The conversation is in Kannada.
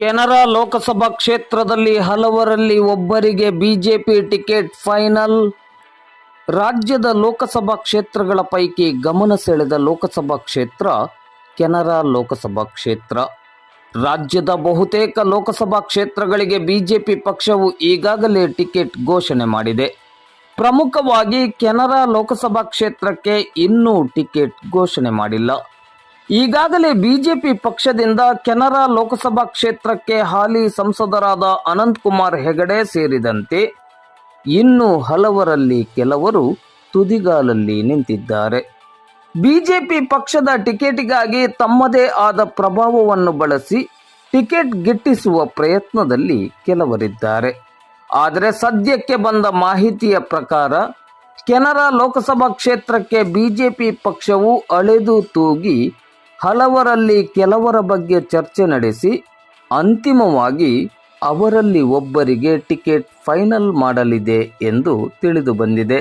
ಕೆನರಾ ಲೋಕಸಭಾ ಕ್ಷೇತ್ರದಲ್ಲಿ ಹಲವರಲ್ಲಿ ಒಬ್ಬರಿಗೆ ಬಿಜೆಪಿ ಟಿಕೆಟ್ ಫೈನಲ್. ರಾಜ್ಯದ ಲೋಕಸಭಾ ಕ್ಷೇತ್ರಗಳ ಪೈಕಿ ಗಮನ ಸೆಳೆದ ಲೋಕಸಭಾ ಕ್ಷೇತ್ರ ಕೆನರಾ ಲೋಕಸಭಾ ಕ್ಷೇತ್ರ. ರಾಜ್ಯದ ಬಹುತೇಕ ಲೋಕಸಭಾ ಕ್ಷೇತ್ರಗಳಿಗೆ ಬಿಜೆಪಿ ಪಕ್ಷವು ಈಗಾಗಲೇ ಟಿಕೆಟ್ ಘೋಷಣೆ ಮಾಡಿದೆ. ಪ್ರಮುಖವಾಗಿ ಕೆನರಾ ಲೋಕಸಭಾ ಕ್ಷೇತ್ರಕ್ಕೆ ಇನ್ನೂ ಟಿಕೆಟ್ ಘೋಷಣೆ ಮಾಡಿಲ್ಲ. ಈಗಾಗಲೇ ಬಿಜೆಪಿ ಪಕ್ಷದಿಂದ ಕೆನರಾ ಲೋಕಸಭಾ ಕ್ಷೇತ್ರಕ್ಕೆ ಹಾಲಿ ಸಂಸದರಾದ ಅನಂತಕುಮಾರ್ ಹೆಗಡೆ ಸೇರಿದಂತೆ ಇನ್ನು ಹಲವರಲ್ಲಿ ಕೆಲವರು ತುದಿಗಾಲಲ್ಲಿ ನಿಂತಿದ್ದಾರೆ. ಬಿಜೆಪಿ ಪಕ್ಷದ ಟಿಕೆಟಿಗಾಗಿ ತಮ್ಮದೇ ಆದ ಪ್ರಭಾವವನ್ನು ಬಳಸಿ ಟಿಕೆಟ್ ಗಿಟ್ಟಿಸುವ ಪ್ರಯತ್ನದಲ್ಲಿ ಕೆಲವರಿದ್ದಾರೆ. ಆದರೆ ಸದ್ಯಕ್ಕೆ ಬಂದ ಮಾಹಿತಿಯ ಪ್ರಕಾರ ಕೆನರಾ ಲೋಕಸಭಾ ಕ್ಷೇತ್ರಕ್ಕೆ ಬಿಜೆಪಿ ಪಕ್ಷವು ಅಳೆದು ತೂಗಿ ಹಲವರಲ್ಲಿ ಕೆಲವರ ಬಗ್ಗೆ ಚರ್ಚೆ ನಡೆಸಿ ಅಂತಿಮವಾಗಿ ಅವರಲ್ಲಿ ಒಬ್ಬರಿಗೆ ಟಿಕೆಟ್ ಫೈನಲ್ ಮಾಡಲಿದೆ ಎಂದು ತಿಳಿದು ಬಂದಿದೆ.